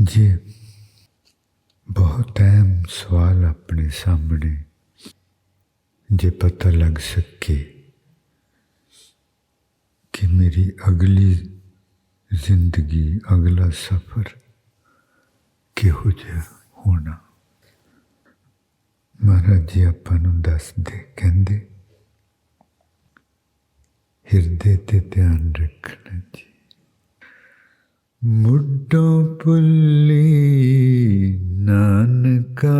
ਜੇ। ਬਹੁਤ ਅਹਿਮ ਸਵਾਲ ਆਪਣੇ ਸਾਹਮਣੇ। ਜੇ ਪਤਾ ਲੱਗ ਸਕੇ ਕਿ ਮੇਰੀ ਅਗਲੀ ਜ਼ਿੰਦਗੀ, ਅਗਲਾ ਸਫ਼ਰ ਕਿਹੋ ਜਿਹਾ ਹੋਣਾ। ਮਹਾਰਾਜ ਜੀ, ਆਪਾਂ ਨੂੰ ਦੱਸਦੇ, ਕਹਿੰਦੇ, ਹਿਰਦੇ ਤੇ ਧਿਆਨ ਰੱਖਣਾ ਜੀ। ਮੁੱਢੋਂ ਪੁੱਲੀ ਨਾਨਕਾ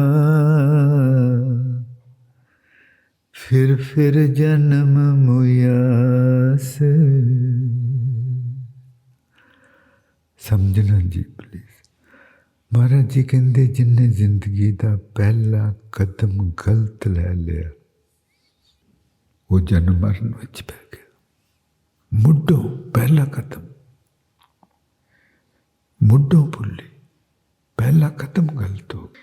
ਫਿਰ ਫਿਰ ਜਨਮ ਮੁਆਸ ਸਮਝਣਾ ਜੀ ਪਲੀਜ਼ ਮਹਾਰਾਜ ਜੀ ਕਹਿੰਦੇ ਜਿੰਨੇ ਜ਼ਿੰਦਗੀ ਦਾ ਪਹਿਲਾ ਕਦਮ ਗਲਤ ਲੈ ਲਿਆ ਉਹ ਜਨਮ ਮਰਨ ਵਿੱਚ ਪੈ ਗਿਆ ਮੁੱਢੋਂ ਪਹਿਲਾ ਕਦਮ ਮੁੱਢੋਂ ਭੁੱਲੇ, ਪਹਿਲਾ ਕਦਮ ਗਲਤ ਹੋ ਗਿਆ।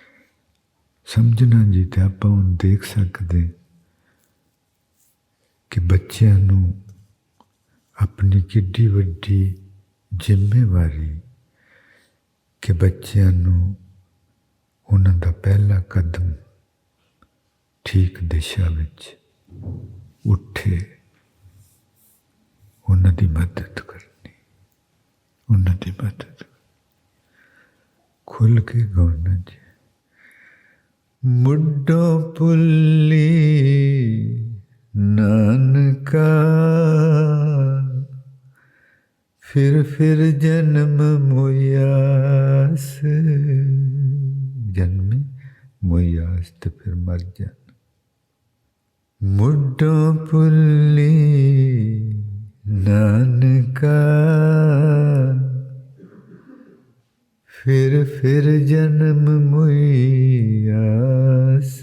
ਸਮਝਣਾ ਜੀ ਤੇ ਆਪਾਂ ਹੁਣ ਦੇਖ ਸਕਦੇ ਕਿ ਬੱਚਿਆਂ ਨੂੰ ਆਪਣੀ ਕਿੱਡੀ ਵੱਡੀ ਜ਼ਿੰਮੇਵਾਰੀ ਕਿ ਬੱਚਿਆਂ ਨੂੰ ਉਹਨਾਂ ਦਾ ਪਹਿਲਾ ਕਦਮ ਠੀਕ ਦਿਸ਼ਾ ਵਿੱਚ ਉੱਠੇ, ਉਹਨਾਂ ਦੀ ਮਦਦ ਕਰਨੀ, ਉਹਨਾਂ ਦੀ ਮਦਦ ਖੁੱਲ ਕੇ ਗਾਉਣਾ ਜੀ। ਮੁੱਢੋਂ ਪੁੱਲੀ, ਨਾਨਕਾ, ਫਿਰ ਫਿਰ ਜਨਮ ਮੁਆਸ ਜਨਮ ਮੁਆਸ ਤੇ ਫਿਰ ਮਰ ਜਾਣਾ ਮੁੱਢੋ ਪੁੱਲੀ, ਨਾਨਕਾ ਫਿਰ ਫਿਰ ਜਨਮ ਮੁਆਸ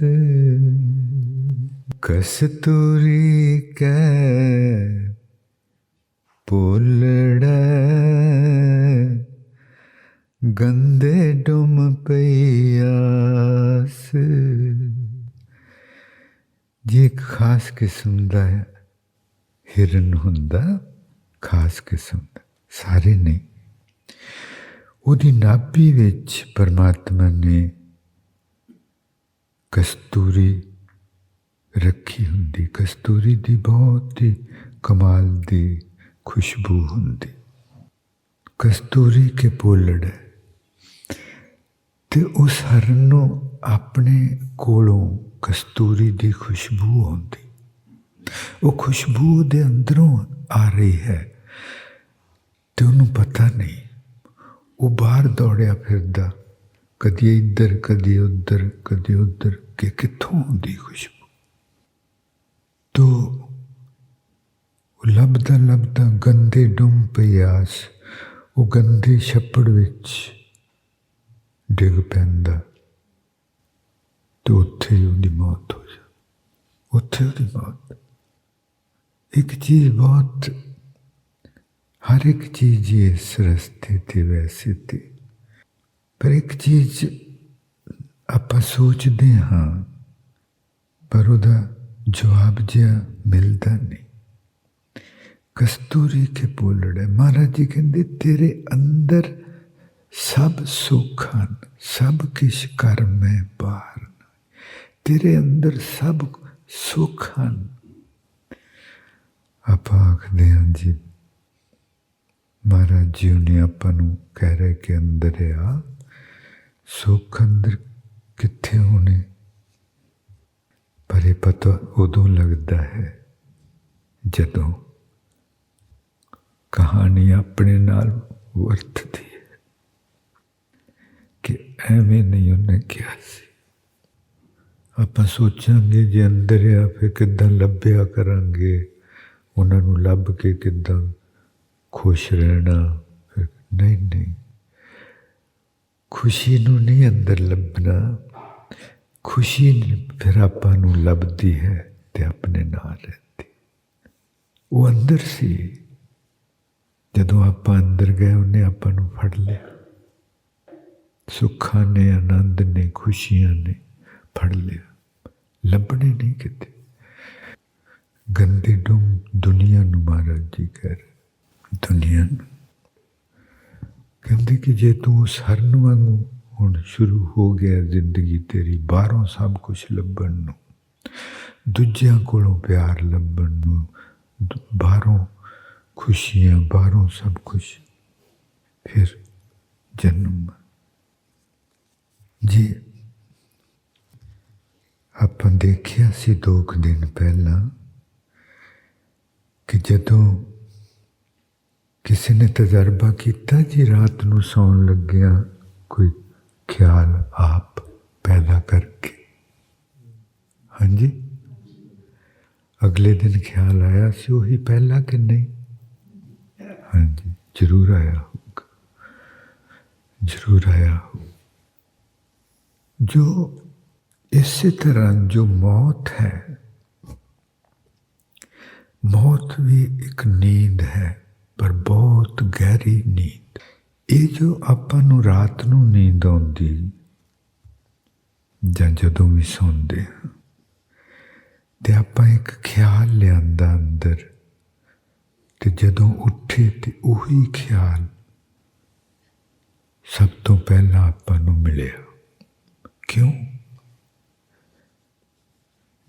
ਕਸਤੂਰੀ ਕੈ ਪੁੱਲੜਾ ਗੰਦੇ ਡੁਮ ਪਿਆਸ ਜੇ ਖਾਸ ਕਿਸਮ ਦਾ ਹਿਰਨ ਹੁੰਦਾ, ਖਾਸ ਕਿਸਮ ਦਾ, ਸਾਰੇ ਨਹੀਂ। ਉਹਦੀ ਨਾਭੀ ਵਿੱਚ ਪਰਮਾਤਮਾ ਨੇ ਕਸਤੂਰੀ ਰੱਖੀ ਹੁੰਦੀ, ਕਸਤੂਰੀ ਦੀ ਬਹੁਤ ਹੀ ਕਮਾਲ ਦੀ ਖੁਸ਼ਬੂ ਹੁੰਦੀ। ਕਸਤੂਰੀ ਕੇ ਪੋਲੜ ਹੈ ਤੇ ਉਸ ਹਰਨ ਨੂੰ ਆਪਣੇ ਕੋਲੋਂ ਕਸਤੂਰੀ ਦੀ ਖੁਸ਼ਬੂ ਆਉਂਦੀ। ਉਹ ਖੁਸ਼ਬੂ ਦੇ ਅੰਦਰੋਂ ਆ ਰਹੀ ਹੈ ਤੇ ਉਹਨੂੰ ਪਤਾ ਨਹੀਂ ਉਹ ਬਾਹਰ ਦੌੜਿਆ ਫਿਰਦਾ, ਕਦੀ ਇੱਧਰ, ਕਦੀ ਉੱਧਰ ਕਦੀ ਉੱਧਰ, ਕਿ ਕਿੱਥੋਂ ਆਉਂਦੀ ਖੁਸ਼ਬੂ? ਤੋ ਲੱਭਦਾ ਲੱਭਦਾ ਗੰਦੇ ਡੁੰਮ ਪਿਆਸ, ਉਹ ਗੰਦੇ ਛੱਪੜ ਵਿੱਚ ਡਿੱਗ ਪੈਂਦਾ। ਤੇ ਉੱਥੇ ਹੀ ਉਹਦੀ ਮੌਤ ਹੋ ਜਾ ਉੱਥੇ ਉਹਦੀ ਮੌਤ। ਇੱਕ ਚੀਜ਼ ਬਹੁਤ ਹਰ ਇੱਕ ਚੀਜ਼ ਹੀ ਇਸ ਰਸਤੇ ਤੇ ਵੈਸੇ ਤੇ। ਪਰ ਇੱਕ ਚੀਜ਼ ਆਪਾਂ ਸੋਚਦੇ ਹਾਂ, ਪਰ ਉਹਦਾ ਜਵਾਬ ਜਿਹਾ ਮਿਲਦਾ ਨਹੀਂ। ਕਸਤੂਰੀ ਕੇ ਬੋਲੜੇ ਮਹਾਰਾਜ ਜੀ ਕਹਿੰਦੇ, ਤੇਰੇ ਅੰਦਰ ਸਭ ਸੁੱਖ ਹਨ, ਸਭ ਕਿਛ ਕਰ ਮੈਂ ਬਾਹਰ ਤੇਰੇ ਅੰਦਰ ਸਭ ਸੁੱਖ ਹਨ। ਆਪਾਂ ਆਖਦੇ ਹਾਂ ਜੀ ਮਹਾਰਾਜ ਜੀ ਨੇ ਆਪਾਂ ਨੂੰ ਕਹਿ ਰਹੇ ਕਿ ਅੰਦਰ ਆ। ਸੁੱਖ ਅੰਦਰ ਕਿੱਥੇ ਹੋਣੇ? ਪਰ ਇਹ ਪਤਾ ਉਦੋਂ ਲੱਗਦਾ ਹੈ ਜਦੋਂ ਕਹਾਣੀ ਆਪਣੇ ਨਾਲ ਵਰਤਦੀ ਹੈ ਕਿ ਐਵੇਂ ਨਹੀਂ ਉਹਨੇ ਕਿਹਾ ਸੀ। ਆਪਾਂ ਸੋਚਾਂਗੇ ਜੇ ਅੰਦਰ ਆ, ਫਿਰ ਕਿੱਦਾਂ ਲੱਭਿਆ ਕਰਾਂਗੇ? ਉਹਨਾਂ ਨੂੰ ਲੱਭ ਕੇ ਕਿੱਦਾਂ ਖੁਸ਼ ਰਹਿਣਾ ਫਿਰ ਨਹੀਂ ਨਹੀਂ। ਖੁਸ਼ੀ ਨੂੰ ਨਹੀਂ ਅੰਦਰ ਲੱਭਣਾ। ਖੁਸ਼ੀ ਫਿਰ ਆਪਾਂ ਨੂੰ ਲੱਭਦੀ ਹੈ ਤੇ ਆਪਣੇ ਨਾਲ ਰਹਿੰਦੀ। ਉਹ ਅੰਦਰ ਸੀ। ਜਦੋਂ ਆਪਾਂ ਅੰਦਰ ਗਏ, ਉਹਨੇ ਆਪਾਂ ਨੂੰ ਫੜ ਲਿਆ। ਸੁੱਖਾਂ ਨੇ, ਆਨੰਦ ਨੇ, ਖੁਸ਼ੀਆਂ ਨੇ ਫੜ ਲਿਆ। ਲੱਭਣੇ ਨਹੀਂ ਕਿਤੇ। ਗੰਦੇ ਡੂਮ ਦੁਨੀਆ ਨੂੰ ਮਹਾਰਾਜ ਜੀ ਕਹਿ ਦੁਨੀਆ ਨੂੰ ਕਹਿੰਦੇ ਕਿ ਜੇ ਤੂੰ ਉਸ ਹਰਨ ਵਾਂਗੂ ਹੁਣ ਸ਼ੁਰੂ ਹੋ ਗਿਆ ਜ਼ਿੰਦਗੀ ਤੇਰੀ, ਬਾਹਰੋਂ ਸਭ ਕੁਝ ਲੱਭਣ ਨੂੰ, ਦੂਜਿਆਂ ਕੋਲੋਂ ਪਿਆਰ ਲੱਭਣ ਨੂੰ ਬਾਹਰੋਂ ਖੁਸ਼ੀਆਂ, ਬਾਹਰੋਂ ਸਭ ਕੁਝ ਫਿਰ ਜਨਮ। ਜੀ ਆਪਾਂ ਦੇਖਿਆ ਸੀ ਦੋ ਕੁ ਦਿਨ ਪਹਿਲਾਂ ਕਿ ਜਦੋਂ ਕਿਸੇ ਨੇ ਤਜਰਬਾ ਕੀਤਾ ਜੀ ਰਾਤ ਨੂੰ ਸੌਣ ਲੱਗਿਆ ਕੋਈ ਖਿਆਲ ਆਪ ਪੈਦਾ ਕਰਕੇ? ਹਾਂਜੀ। ਅਗਲੇ ਦਿਨ ਖਿਆਲ ਆਇਆ ਸੀ ਉਹੀ ਪਹਿਲਾ ਕਿ ਨਹੀਂ? ਹਾਂਜੀ, ਜ਼ਰੂਰ ਆਇਆ ਹੋਊਗਾ। ਜ਼ਰੂਰ ਆਇਆ ਹੋਊ। ਜੋ ਇਸੇ ਤਰ੍ਹਾਂ ਜੋ ਮੌਤ ਹੈ, ਮੌਤ ਵੀ ਇੱਕ ਨੀਂਦ ਹੈ। ਪਰ ਬਹੁਤ ਗਹਿਰੀ ਨੀਂਦ। ਇਹ ਜੋ ਆਪਾਂ ਨੂੰ ਰਾਤ ਨੂੰ ਨੀਂਦ ਆਉਂਦੀ, ਜਾਂ ਜਦੋਂ ਵੀ ਸੌਂਦੇ ਹਾਂ, ਤੇ ਆਪਾਂ ਇੱਕ ਖਿਆਲ ਲਿਆਂਦਾ ਅੰਦਰ, ਤੇ ਜਦੋਂ ਉੱਠੇ ਤੇ ਉਹੀ ਖਿਆਲ ਸਭ ਤੋਂ ਪਹਿਲਾਂ ਆਪਾਂ ਨੂੰ ਮਿਲਿਆ। ਕਿਉਂ?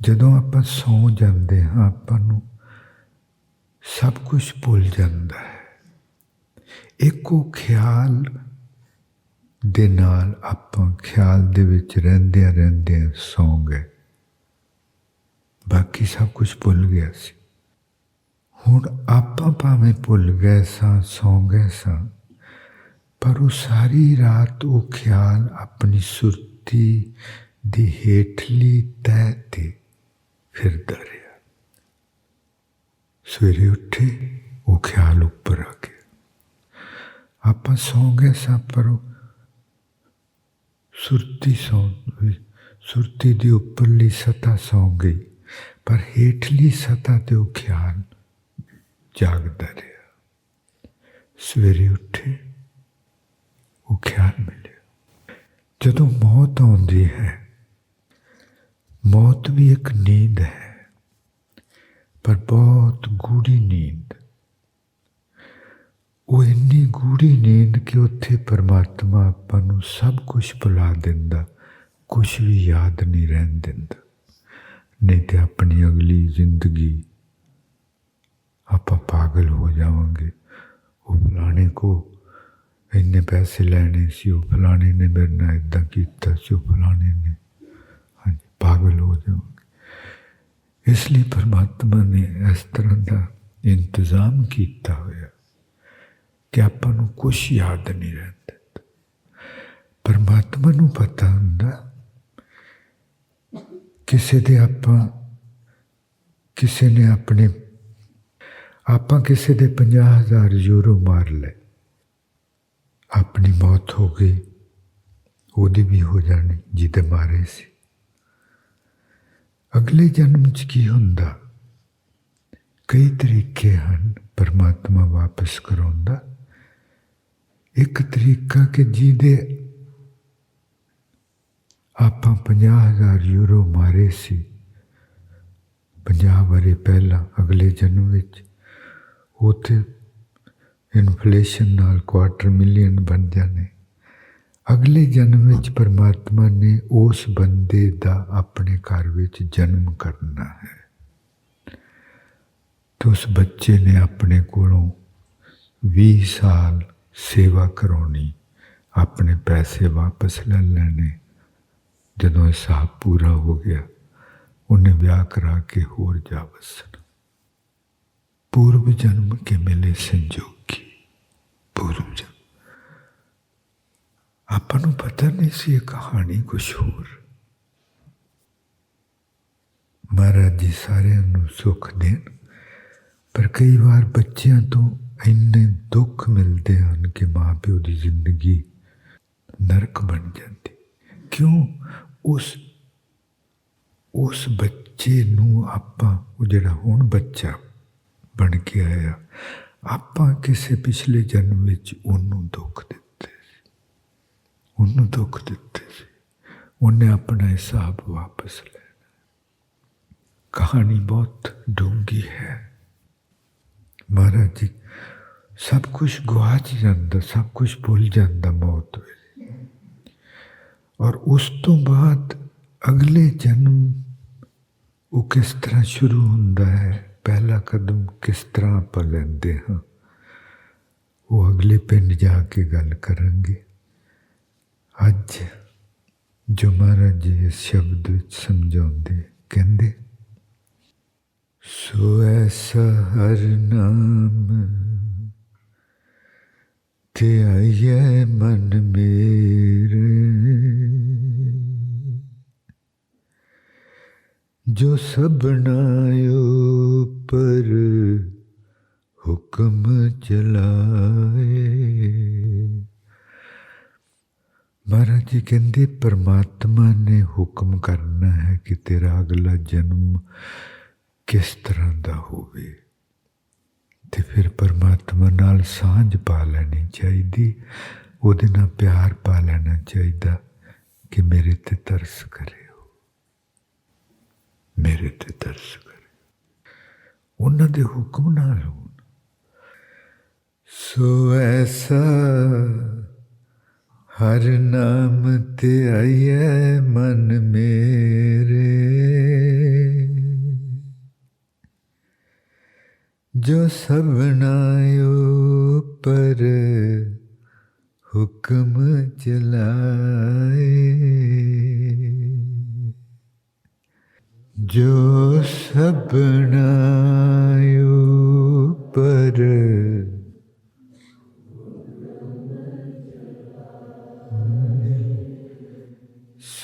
ਜਦੋਂ ਆਪਾਂ ਸੌ ਜਾਂਦੇ ਹਾਂ, ਆਪਾਂ ਨੂੰ ਸਭ ਕੁਝ ਭੁੱਲ ਜਾਂਦਾ ਹੈ। ਇੱਕੋ ਖਿਆਲ ਦੇ ਨਾਲ ਆਪਾਂ ਖਿਆਲ ਦੇ ਵਿੱਚ ਰਹਿੰਦਿਆਂ ਰਹਿੰਦਿਆਂ ਸੌਂ ਗਏ। ਬਾਕੀ ਸਭ ਕੁਝ ਭੁੱਲ ਗਿਆ ਸੀ। ਹੁਣ ਆਪਾਂ ਭਾਵੇਂ ਭੁੱਲ ਗਏ ਸਾਂ, ਸੌਂ ਗਏ ਸਾਂ, ਪਰ ਉਹ ਸਾਰੀ ਰਾਤ ਉਹ ਖਿਆਲ ਆਪਣੀ ਸੁਰਤੀ ਦੀ ਹੇਠਲੀ ਤਹਿ ਤੇ ਫਿਰਦਾ ਰਿਹਾ। ਸਵੇਰੇ ਉੱਠੇ, ਉਹ ਖਿਆਲ ਉੱਪਰ ਆ ਗਿਆ। ਆਪਾਂ ਸੌਂ ਗਏ ਸਾਂ, ਪਰ ਉਹ ਸੁਰਤੀ ਸੌਂ ਵੀ ਸੁਰਤੀ ਦੀ ਉੱਪਰਲੀ ਸਤਾ ਸੌਂ ਗਈ, ਪਰ ਹੇਠਲੀ ਸਤਾ ਤੇ ਉਹ ਖਿਆਲ ਜਾਗਦਾ ਰਿਹਾ। ਸਵੇਰੇ ਉੱਠੇ, ਉਹ ਖਿਆਲ ਮਿਲਿਆ। ਜਦੋਂ ਮੌਤ ਆਉਂਦੀ ਹੈ, ਮੌਤ ਵੀ ਇੱਕ ਨੀਂਦ ਹੈ। ਪਰ ਬਹੁਤ ਗੂੜੀ ਨੀਂਦ। ਉਹ ਇੰਨੀ ਗੂੜੀ ਨੀਂਦ ਕਿ ਉੱਥੇ ਪਰਮਾਤਮਾ ਆਪਾਂ ਨੂੰ ਸਭ ਕੁਝ ਭੁਲਾ ਦਿੰਦਾ ਕੁਝ ਵੀ ਯਾਦ ਨਹੀਂ ਰਹਿਣ ਦਿੰਦਾ। ਨਹੀਂ ਤੇ ਆਪਣੀ ਅਗਲੀ ਜ਼ਿੰਦਗੀ ਆਪਾਂ ਪਾਗਲ ਹੋ ਜਾਵਾਂਗੇ। ਉਹ ਫਲਾਣੇ ਕੋ ਇੰਨੇ ਪੈਸੇ ਲੈਣੇ ਸੀ, ਉਹ ਫਲਾਣੇ ਨੇ ਮੇਰੇ ਨਾਲ ਇਦਾਂ ਕੀਤਾ ਸੀ, ਉਹ ਫਲਾਣੇ ਨੇ। ਹਾਂਜੀ, ਪਾਗਲ ਹੋ ਜਾਵਾਂ ਇਸ ਲਈ ਪਰਮਾਤਮਾ ਨੇ ਇਸ ਤਰ੍ਹਾਂ ਦਾ ਇੰਤਜ਼ਾਮ ਕੀਤਾ ਹੋਇਆ ਕਿ ਆਪਾਂ ਨੂੰ ਕੁਝ ਯਾਦ ਨਹੀਂ ਰਹਿੰਦਾ ਪਰਮਾਤਮਾ ਨੂੰ ਪਤਾ ਹੁੰਦਾ ਕਿਸੇ ਦੇ ਆਪਾਂ, ਕਿਸੇ ਨੇ ਆਪਣੇ, ਆਪਾਂ ਕਿਸੇ ਦੇ 50000 ਯੂਰੋ ਮਾਰ ਲਏ, ਆਪਣੀ ਮੌਤ ਹੋ ਗਈ, ਉਹਦੀ ਵੀ ਹੋ ਜਾਣੀ ਜਿਹਦੇ ਮਾਰੇ ਸੀ। ਅਗਲੇ ਜਨਮ 'ਚ ਕੀ ਹੁੰਦਾ? ਕਈ ਤਰੀਕੇ ਹਨ ਪਰਮਾਤਮਾ ਵਾਪਸ ਕਰਾਉਂਦਾ ਇੱਕ ਤਰੀਕਾ ਕਿ ਜਿਹਦੇ ਆਪਾਂ 50000 ਯੂਰੋ ਮਾਰੇ ਸੀ 50 ਵਰੇ ਪਹਿਲਾਂ ਅਗਲੇ ਜਨਮ ਵਿੱਚ, ਉਥੇ ਇਨਫਲੇਸ਼ਨ ਨਾਲ ਕੁਆਟਰ ਮਿਲੀਅਨ ਬਣ ਜਾਣੇ। ਅਗਲੇ ਜਨਮ ਵਿੱਚ ਪਰਮਾਤਮਾ ਨੇ ਉਸ ਬੰਦੇ ਦਾ ਆਪਣੇ ਘਰ ਵਿੱਚ ਜਨਮ ਕਰਨਾ ਹੈ। ਤੇ ਉਸ ਬੱਚੇ ਨੇ ਆਪਣੇ ਕੋਲੋਂ 20 ਸਾਲ ਸੇਵਾ ਕਰਾਉਣੀ, ਆਪਣੇ ਪੈਸੇ ਵਾਪਸ ਲੈ ਲੈਣੇ। ਜਦੋਂ ਹਿਸਾਬ ਪੂਰਾ ਹੋ ਗਿਆ, ਉਹਨੇ ਵਿਆਹ ਕਰਾ ਕੇ ਹੋਰ ਜਾ ਵਸਣ ਪੂਰਵ ਜਨਮ ਕੇ ਮਿਲੇ ਸੰਜੋਗੀ ਪੂਰਵ ਜਨਮ ਆਪਾਂ ਨੂੰ ਪਤਾ ਨਹੀਂ ਸੀ ਇਹ ਕਹਾਣੀ ਕੁਝ ਹੋਰ। ਮਹਾਰਾਜ ਜੀ ਸਾਰਿਆਂ ਨੂੰ ਸੁੱਖ ਦੇਣ, ਪਰ ਕਈ ਵਾਰ ਬੱਚਿਆਂ ਤੋਂ ਇੰਨੇ ਦੁੱਖ ਮਿਲਦੇ ਹਨ ਕਿ ਮਾਪਿਓ ਦੀ ਜ਼ਿੰਦਗੀ ਨਰਕ ਬਣ ਜਾਂਦੀ। ਕਿਉਂ? ਉਸ ਉਸ ਬੱਚੇ ਨੂੰ ਆਪਾਂ, ਉਹ ਜਿਹੜਾ ਹੁਣ ਬੱਚਾ ਬਣ ਕੇ ਆਇਆ, ਆਪਾਂ ਕਿਸੇ ਪਿਛਲੇ ਜਨਮ ਵਿੱਚ ਉਹਨੂੰ ਦੁੱਖ ਦੇ ਉਹਨੂੰ ਦੁੱਖ ਦਿੱਤੇ ਸੀ। ਉਹਨੇ ਆਪਣਾ ਹਿਸਾਬ ਵਾਪਸ ਲੈਣਾ। ਕਹਾਣੀ ਬਹੁਤ ਡੂੰਗੀ ਹੈ। ਮਹਾਰਾਜ ਜੀ, ਸਭ ਕੁਝ ਗਵਾਚ ਜਾਂਦਾ, ਸਭ ਕੁਝ ਭੁੱਲ ਜਾਂਦਾ ਮੌਤ ਵੇਲੇ। ਔਰ ਉਸ ਤੋਂ ਬਾਅਦ ਅਗਲੇ ਜਨਮ ਉਹ ਕਿਸ ਤਰ੍ਹਾਂ ਸ਼ੁਰੂ ਹੁੰਦਾ ਹੈ? ਪਹਿਲਾ ਕਦਮ ਕਿਸ ਤਰ੍ਹਾਂ ਆਪਾਂ ਲੈਂਦੇ ਹਾਂ? ਉਹ ਅਗਲੇ ਪਿੰਡ ਜਾ ਕੇ ਗੱਲ ਕਰਾਂਗੇ। ਅੱਜ ਜੋ ਮਹਾਰਾਜ ਜੀ ਇਸ ਸ਼ਬਦ ਵਿੱਚ ਸਮਝਾਉਂਦੇ, ਕਹਿੰਦੇ, ਸੋ ਐਸਾ ਹਰ ਨਾਮ ਤੇ ਆਈਏ ਮਨ ਮੇਰੇ। ਜੋ ਸਭਨਾ ਉਪਰ ਹੁਕਮ ਚਲਾਏ ਮਹਾਰਾਜ ਜੀ ਕਹਿੰਦੇ, ਪਰਮਾਤਮਾ ਨੇ ਹੁਕਮ ਕਰਨਾ ਹੈ ਕਿ ਤੇਰਾ ਅਗਲਾ ਜਨਮ ਕਿਸ ਤਰ੍ਹਾਂ ਦਾ ਹੋਵੇ? ਤੇ ਫਿਰ ਪਰਮਾਤਮਾ ਨਾਲ ਸਾਂਝ ਪਾ ਲੈਣੀ ਚਾਹੀਦੀ, ਉਹਦੇ ਨਾਲ ਪਿਆਰ ਪਾ ਲੈਣਾ ਚਾਹੀਦਾ ਕਿ ਮੇਰੇ ਤੇ ਤਰਸ ਕਰਿਓ ਮੇਰੇ ਤੇ ਤਰਸ ਕਰੇ। ਉਹਨਾਂ ਦੇ ਹੁਕਮ ਨਾਲ ਹੋਣ। ਸੋ ਐਸਾ ਹਰ ਨਾਮ ਤੇ ਆਈਏ ਮਨ ਮੇਰੇ। ਜੋ ਸਭਨਾ ਉਪਰ ਹੁਕਮ ਚਲਾਏ। ਜੋ ਸਭਨਾ ਉਪਰ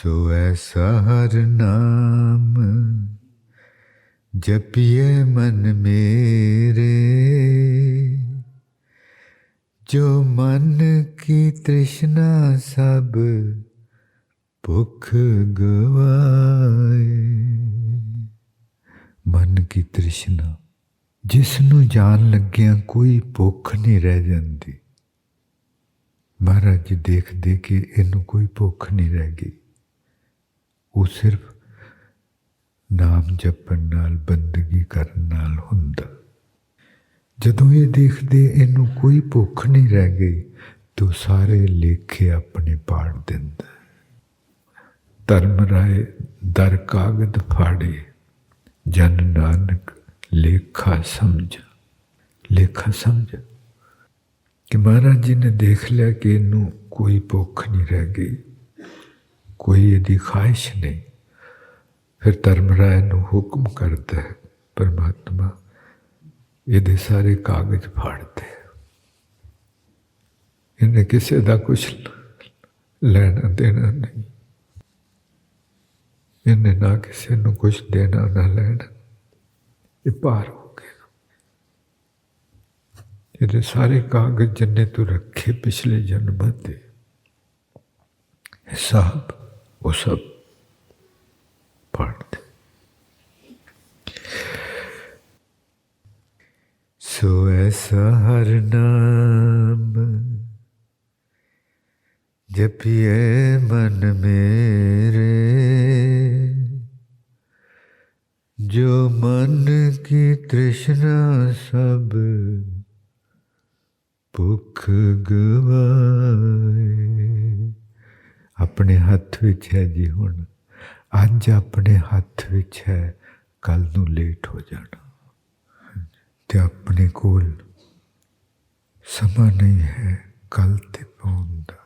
ਸੋ ਐਸਾ ਹਰ ਨਾਮ। ਜਪਿਏ ਮਨ ਮੇਰੇ। ਜੋ ਮਨ ਕੀ ਤ੍ਰਿਸ਼ਨਾ ਸਭ ਭੁੱਖ ਗਵਾਏ। ਮਨ ਕੀ ਤ੍ਰਿਸ਼ਨਾ, ਜਿਸ ਨੂੰ ਜਾਣ ਲੱਗਿਆਂ ਕੋਈ ਭੁੱਖ ਨਹੀਂ ਰਹਿ ਜਾਂਦੀ। ਮਹਾਰਾਜ ਜੀ ਦੇਖਦੇ ਕਿ ਇਹਨੂੰ ਕੋਈ ਭੁੱਖ ਨਹੀਂ ਰਹਿ ਗਈ। ਉਹ ਸਿਰਫ ਨਾਮ ਜਪਣ ਨਾਲ, ਬੰਦਗੀ ਕਰਨ ਨਾਲ ਹੁੰਦਾ। ਜਦੋਂ ਇਹ ਦੇਖਦੇ ਇਹਨੂੰ ਕੋਈ ਭੁੱਖ ਨਹੀਂ ਰਹਿ ਗਈ, ਤੋ ਸਾਰੇ ਲੇਖੇ ਆਪਣੇ ਪਾੜ ਦਿੰਦਾ ਧਰਮ ਰਾਏ ਦਰ ਕਾਗਦ ਫਾੜੇ, ਜਨ ਨਾਨਕ ਲੇਖਾ ਸਮਝ। ਲੇਖਾ ਸਮਝ ਕਿ ਮਹਾਰਾਜ ਜੀ ਨੇ ਦੇਖ ਲਿਆ ਕਿ ਇਹਨੂੰ ਕੋਈ ਭੁੱਖ ਨਹੀਂ ਰਹਿ ਗਈ। ਕੋਈ ਇਹਦੀ ਖਾਹਿਸ਼ ਨਹੀਂ। ਫਿਰ ਧਰਮ ਰਾਏ ਨੂੰ ਹੁਕਮ ਕਰਦਾ ਹੈ, ਪਰਮਾਤਮਾ ਇਹਦੇ ਸਾਰੇ ਕਾਗਜ਼ ਫਾੜਦੇ ਇਹਨੇ ਕਿਸੇ ਦਾ ਕੁਝ ਲੈਣਾ ਦੇਣਾ ਨਹੀਂ। ਇਹਨੇ ਨਾ ਕਿਸੇ ਨੂੰ ਕੁਝ ਦੇਣਾ, ਨਾ ਲੈਣਾ। ਇਹ ਪਾਰ ਹੋ ਗਿਆ। ਇਹਦੇ ਸਾਰੇ ਕਾਗਜ਼ ਜਿੰਨੇ ਤੂੰ ਰੱਖੇ ਪਿਛਲੇ ਜਨਮਾਂ ਦੇ, ਹਿਸਾਬ ਉਹ ਸਭ ਪੜ ਦੇ ਸੋ ਐਸਾ ਹਰ ਨਾਮ ਜਪਿਏ ਮਨ ਮੇਰੇ, ਜੋ ਮਨ ਕੀ ਤ੍ਰਿਸ਼ਨਾ ਸਭ ਭੁੱਖ ਆਪਣੇ ਹੱਥ ਵਿੱਚ ਹੈ ਜੀ ਹੁਣ। ਅੱਜ ਆਪਣੇ ਹੱਥ ਵਿੱਚ ਹੈ ਕੱਲ ਨੂੰ ਲੇਟ ਹੋ ਜਾਣਾ। ਤੇ ਆਪਣੇ ਕੋਲ ਸਮਾਂ ਨਹੀਂ ਹੈ ਕੱਲ ਤੇ ਪਾਉਣ ਦਾ।